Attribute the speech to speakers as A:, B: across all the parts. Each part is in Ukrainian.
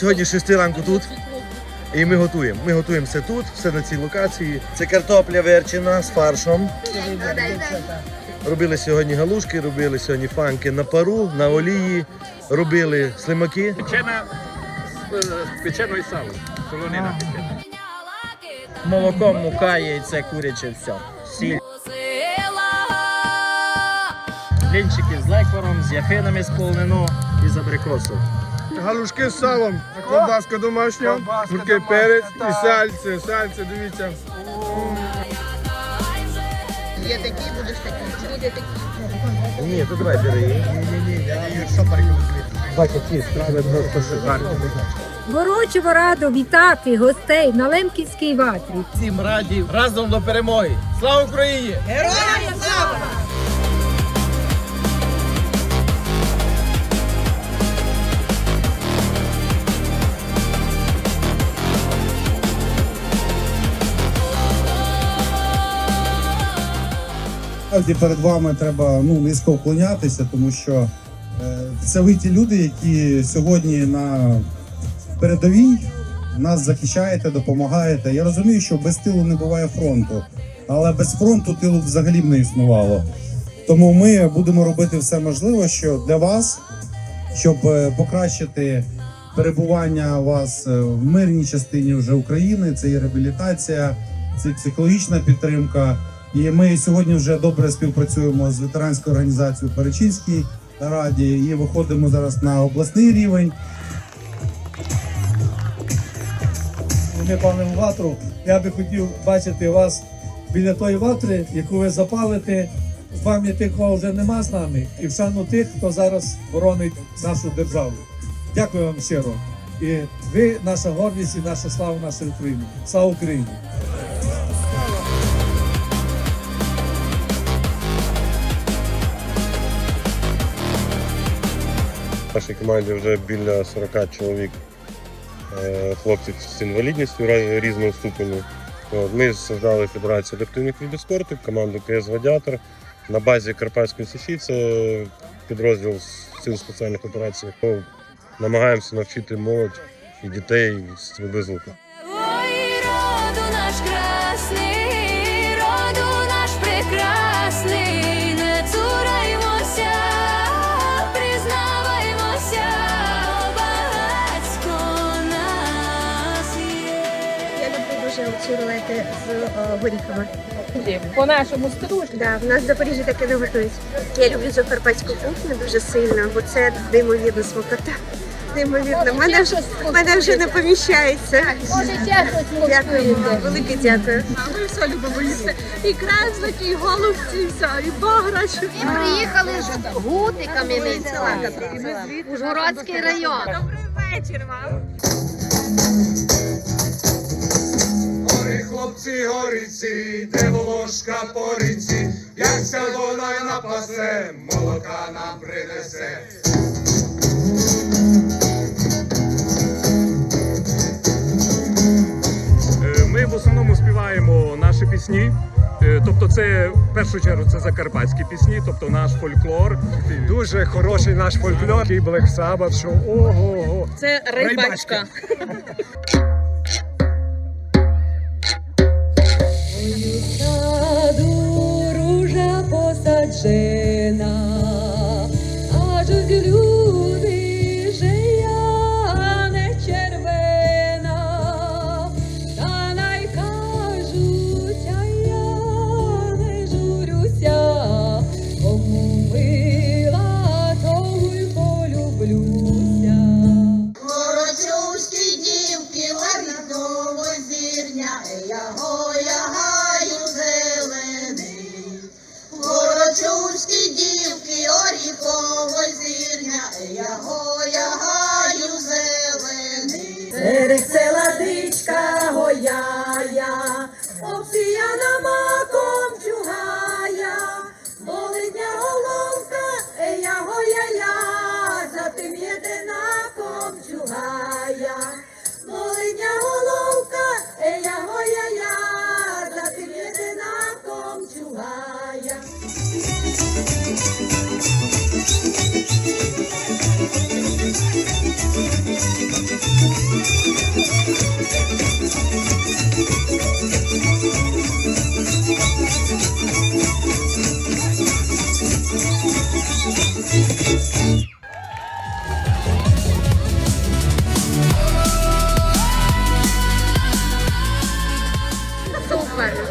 A: Сьогодні 6 ранку тут. І ми готуємо. Ми готуємо все тут, все на цій локації. Це картопля верчена з фаршом. Робили сьогодні галушки, робили сьогодні фанки на пару, на олії, робили слимаки.
B: Печена з печеною салом. Солонина печена.
C: Молоко, мука, яйце, куряче, все. Сіль. Блінчики з лекваром, з яфинами сполнено і з абрикосом.
D: Галушки з салом, колбаска домашня, гуркий перець і сальце, сальце, дивіться.
E: Є такі, будеш такі. Буде такі.
A: Ні, то давай бери. Ні, ні, ні, Бачите, ті страви просто шикарні.
F: Горочево радо вітати гостей на Лемківській ватрі.
C: Всім раді разом до перемоги. Слава Україні!
G: Насправді перед вами треба ну, низько вклонятися, тому що е, це ви ті люди, які сьогодні на передовій нас захищаєте, допомагаєте. Я розумію, що без тилу не буває фронту, але без фронту тилу взагалі б не існувало. Тому ми будемо робити все можливе, що для вас, щоб е, покращити перебування вас е, в мирній частині вже України. Це і реабілітація, це і психологічна підтримка. І ми сьогодні вже добре співпрацюємо з ветеранською організацією Перечинській раді і виходимо зараз на обласний рівень.
H: Палимо ватру. Я би хотів бачити вас біля тої ватри, яку ви запалите, в пам'ять тих, кого вже нема з нами, і в шану тих, хто зараз боронить нашу державу. Дякую вам щиро. І ви наша гордість і наша слава нашої України. Слава Україні!
I: Нашій команді вже біля 40 чоловік е, хлопців з інвалідністю різного ступеню. Ми создали Федерацію адаптивних видів спорту, команду КС Гладіатор. На базі Карпатської Січі це підрозділ сил спеціальних операцій. Намагаємося навчити молодь і дітей стрільби з лука.
J: Ой, роду наш красний,
E: рулети з о, горіхами.
F: По нашому стилу.
E: Да, в нас в Запоріжжі таке не готують. Я люблю закарпатську кухню дуже сильно, бо це неймовірна смакота. Неймовірно. Мене вже, мене вже не поміщається. Дякую вам, велике дякую.
K: Ми все любимо їсти. І креслики, і голубці, і все, і баграч.
E: І приїхали з Гути Кам'яницького. Ужгородський район.
K: Вечір вам.
D: Хлопці, горіці, де волошка по ріці, як ця вона напасе, молока нам принесе.
B: Е, Ми в основному співаємо наші пісні. Е, Тобто, це в першу чергу це закарпатські пісні, тобто наш фольклор.
D: Дуже хороший наш фольклор, Black Sabbath, що ого-го.
K: Це рибачка.
J: Саду ружа посаджена,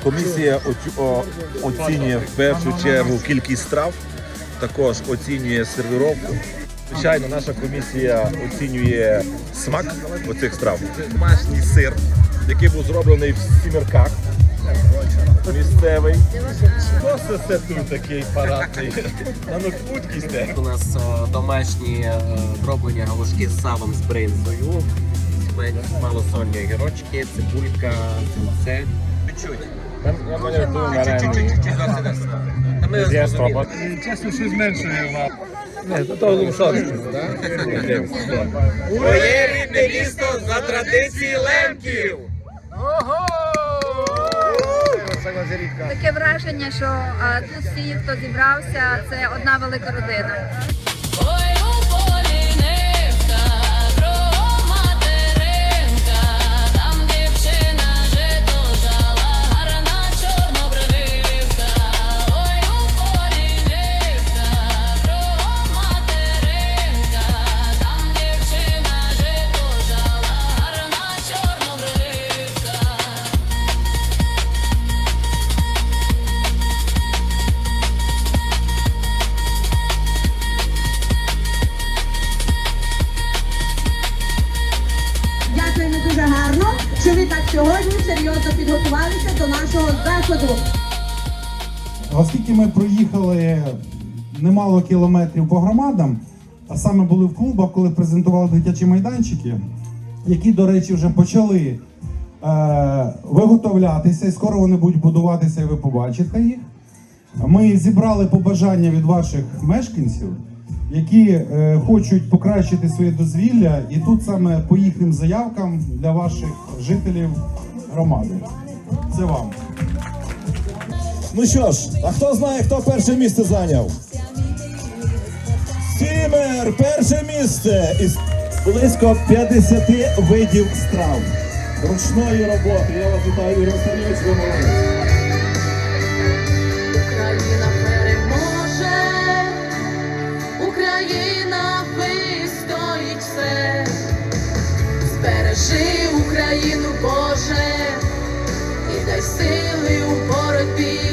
L: Комісія оцінює в першу чергу кількість страв, також оцінює сервіровку. Звичайно, наша комісія оцінює смак оцих страв. Це домашній сир, який був зроблений в сімерках. Місцевий. Хто це це тут такий парадний? На нокпуткісте.
C: У нас е, домашні е, дроблені галушки з салом з бринзою, малосольні огірочки, цибулька, це. Чуть-чуть. Зрозуміли.
H: Чесно, щось зменшує вам. Не, то того лумшанське.
F: Моє рідне місто за традиції лемків.
K: Таке враження, що тут всі, хто зібрався, це одна велика родина. Сьогодні серйозно підготувалися до нашого заходу.
G: Оскільки ми проїхали немало кілометрів по громадам, а саме були в клубах, коли презентували дитячі майданчики, які, до речі, вже почали е, виготовлятися, і скоро вони будуть будуватися, і ви побачите їх. Ми зібрали побажання від ваших мешканців, які е, хочуть покращити своє дозвілля, і тут саме по їхнім заявкам для ваших жителів громади. Це вам.
J: Ну що ж, а хто знає, хто перше місце зайняв? Сімер, перше місце із близько 50 видів страв. Ручної роботи. Я вас вітаю, Ігор Сергійович, ви молодець.
M: Бережи Україну, Боже, і дай сили у боротьбі.